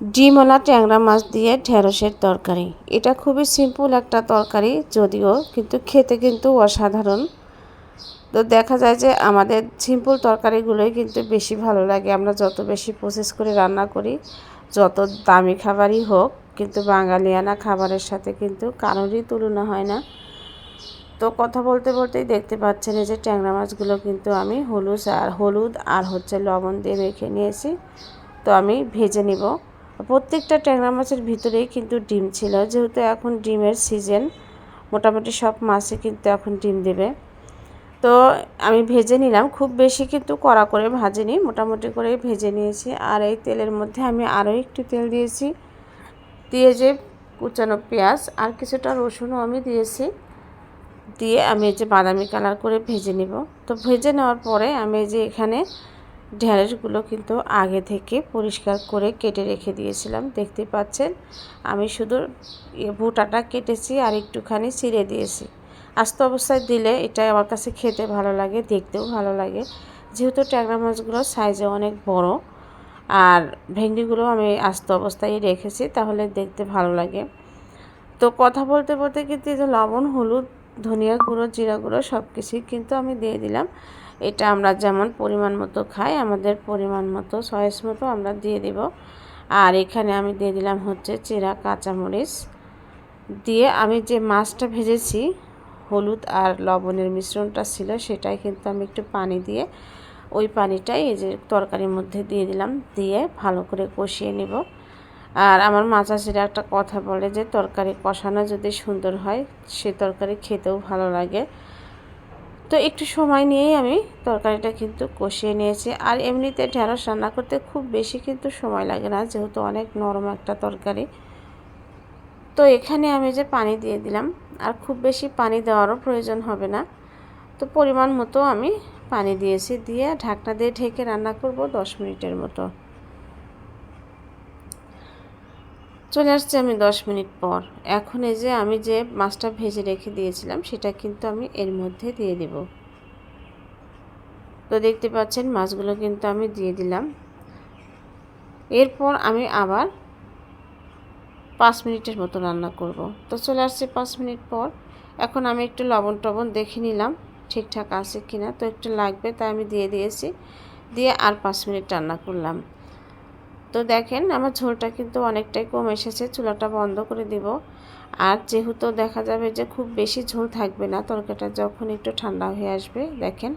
ডিমওয়ালা ট্যাংরা মাছ দিয়ে ঢেঁড়সের তরকারি। এটা খুবই সিম্পল একটা তরকারি, যদিও কিন্তু খেতে কিন্তু অসাধারণ। তো দেখা যায় যে আমাদের সিম্পল তরকারিগুলোই কিন্তু বেশি ভালো লাগে। আমরা যত বেশি প্রসেস করে রান্না করি, যত দামি খাবারই হোক, কিন্তু বাঙালিয়ানা খাবারের সাথে কিন্তু কারোরই তুলনা হয় না। তো কথা বলতে বলতেই দেখতে পাচ্ছেন এই যে ট্যাংরা মাছগুলো কিন্তু আমি হলুদ আর হলুদ আর হচ্ছে লবণ দিয়ে রেখে নিয়েছি। তো আমি ভেজে নিব। প্রত্যেকটা ট্যাংরা মাছের ভিতরেই কিন্তু ডিম ছিল। যেহেতু এখন ডিমের সিজন মোটামুটি সব মাছে কিন্তু এখন ডিম দেবে। তো আমি ভেজে নিলাম। খুব বেশি কিন্তু কড়া করে ভাজিনি, মোটামুটি করে ভেজে নিয়েছি। আর এই তেলের মধ্যে আমি আরও একটু তেল দিয়েছি। দিয়ে যে কুচানো পেঁয়াজ আর কিছুটা রসুনও আমি দিয়েছি। দিয়ে আমি এই যে বাদামি কালার করে ভেজে নিব। তো ভেজে নেওয়ার পরে আমি যে এখানে ঢ্যাঁড়সগুলো কিন্তু আগে থেকে পরিষ্কার করে কেটে রেখে দিয়েছিলাম। দেখতে পাচ্ছেন? আমি শুধু ভুটাটা কেটেছি আর একটুখানি ছিঁড়ে দিয়েছি। আস্ত অবস্থায় দিলে এটা আমার কাছে খেতে ভালো লাগে, দেখতেও ভালো লাগে। যেহেতু ট্যাংরা মাছগুলো সাইজে অনেক বড় আর ভেন্ডিগুলো আমি আস্ত অবস্থায় রেখেছি, তাহলে দেখতে ভালো লাগে। তো কথা বলতে বলতে কিন্তু যে লবণ, হলুদ ধনিয়া গুঁড়ো, জিরা গুঁড়ো সব কিছুই কিন্তু আমি দিয়ে দিলাম। এটা আমরা যেমন পরিমাণ মতো খাই, আমাদের পরিমাণ মতো সয়েস মতো আমরা দিয়ে দিব। আর এখানে আমি দিয়ে দিলাম হচ্ছে চেরা কাঁচামরিচ। দিয়ে আমি যে মাছটা ভেজেছি, হলুদ আর লবণের মিশ্রণটা ছিল সেটাই কিন্তু আমি একটু পানি দিয়ে ওই পানিটাই এই যে তরকারির মধ্যে দিয়ে দিলাম। দিয়ে ভালো করে কষিয়ে নিব। আর আমার মাছাশিরা একটা কথা বলে যে, তরকারি কষানো যদি সুন্দর হয়, সে তরকারি খেতেও ভালো লাগে। তো একটু সময় নিয়েই আমি তরকারিটা কিন্তু কষিয়ে নিয়েছি। আর এমনিতে ঢেঁড়স রান্না করতে খুব বেশি কিন্তু সময় লাগে না, যেহেতু অনেক নরম একটা তরকারি। তো এখানে আমি যে পানি দিয়ে দিলাম, আর খুব বেশি পানি দেওয়ারও প্রয়োজন হবে না। তো পরিমাণ মতো আমি পানি দিয়েছি, দিয়ে ঢাকনা দিয়ে ঢেকে রান্না করব দশ মিনিটের মতো। চলে আসছে আমি দশ মিনিট পর। এখন এই যে আমি যে মাছটা ভেজে রেখে দিয়েছিলাম, সেটা কিন্তু আমি এর মধ্যে দিয়ে দেব। তো দেখতে পাচ্ছেন, মাছগুলো কিন্তু আমি দিয়ে দিলাম। এরপর আমি আবার পাঁচ মিনিটের মতো রান্না করব। তো চলে আসছে পাঁচ মিনিট পর। এখন আমি একটু লবণ টবণ দেখে নিলাম, ঠিকঠাক আছে কিনা। তো একটু লাগবে, তাই আমি দিয়ে দিয়েছি। দিয়ে আর পাঁচ মিনিট রান্না করলাম। তো দেখেন, আমার ঝোলটা কিন্তু অনেকটাই কম এসেছে, চুলাটা বন্ধ করে দিব। আর যেহেতু দেখা যাবে যে খুব বেশি ঝোল থাকবে না, তরকারিটা যখন একটু ঠান্ডা হয়ে আসবে, দেখেন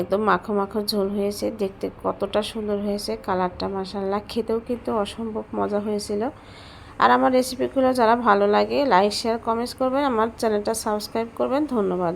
একদম মাখো মাখো ঝোল হয়েছে, দেখতে কতটা সুন্দর হয়েছে, কালারটা মাসাল্লাহ খেতেও কিন্তু অসম্ভব মজা হয়েছিল। আর আমার রেসিপিগুলো যারা ভালো লাগে লাইক শেয়ার কমেন্টস করবেন, আমার চ্যানেলটা সাবস্ক্রাইব করবেন, ধন্যবাদ।